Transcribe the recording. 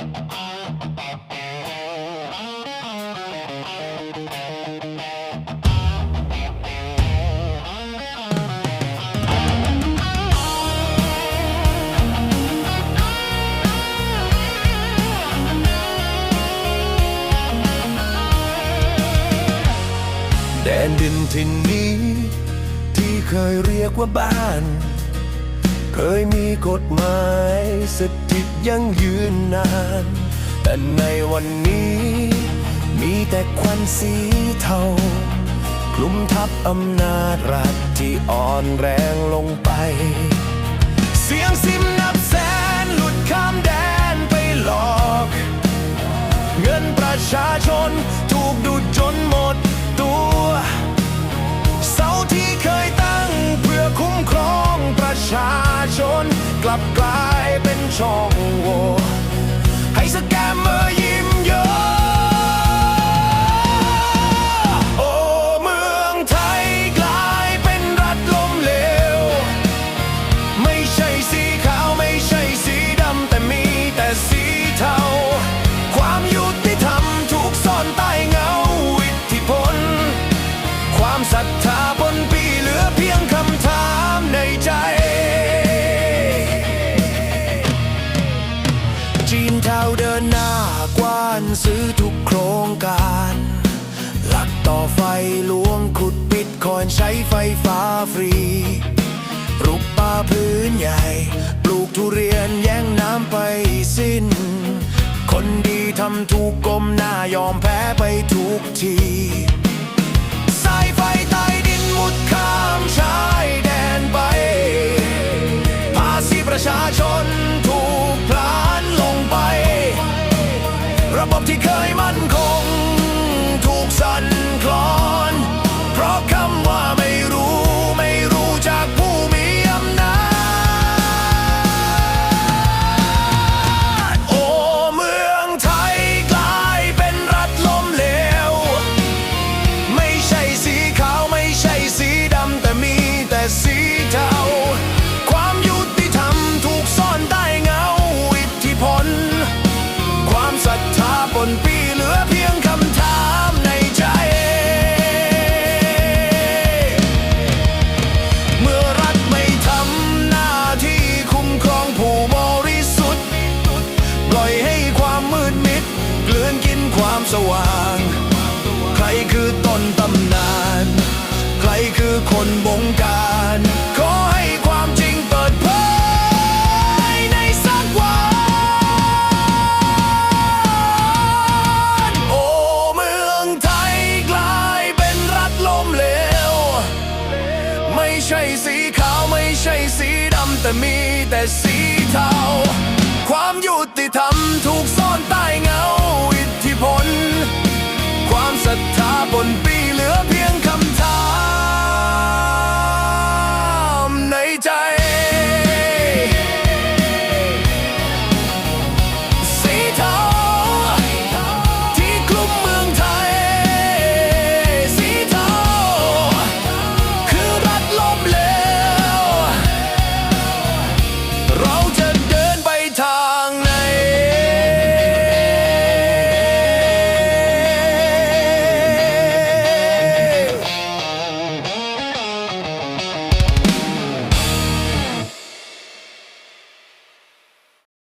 แดนดินที่นี้ ที่เคยเรียกว่าบ้าน ยมีกฎหมายสถิตยังยืนนาน แต่ในวันนี้ มีแต่ควันสีเทาคลุมทับอำนาจรัฐที่อ่อนแรงลงไป เสียงซิมนับแสนหลุดข้ามแดน ลับกลายเป็นช่องโหว่ให้สแกมเมอร์ยิ้มเยอะโอ้เมืองไทยกลายเป็นรัฐล้มเหลว ไม่ใช่สีขาวไม่ใช่สีดำแต่มีแต่สีเทา จีนเทาเดินหน้ากว้านซื้อทุกโครงการ หลักต่อไฟหลวงขุดบิตคอนใช้ไฟฟ้าฟรีปลูกป่าพื้นใหญ่ ปลูกทุเรียนแย่งน้ำไปสิ้น คนดีทำถูกกลมหน้ายอมแพ้ไปทุกที ปล่อยให้ความมืดมิดเกลือนกินความสว่าง ใครคือต้นตำนาน ใครคือคนบงการ ขอให้ความจริงเปิดเผยในสักวันโอ้เมืองไทยกลายเป็นรัฐล้มเหลว ไม่ใช่สีขาวไม่ใช่สีดำแต่มีแต่สีเทา ความยุติธรรมถูกซ่อนใต้เงาอิทธิพล ความศรัทธาบนปี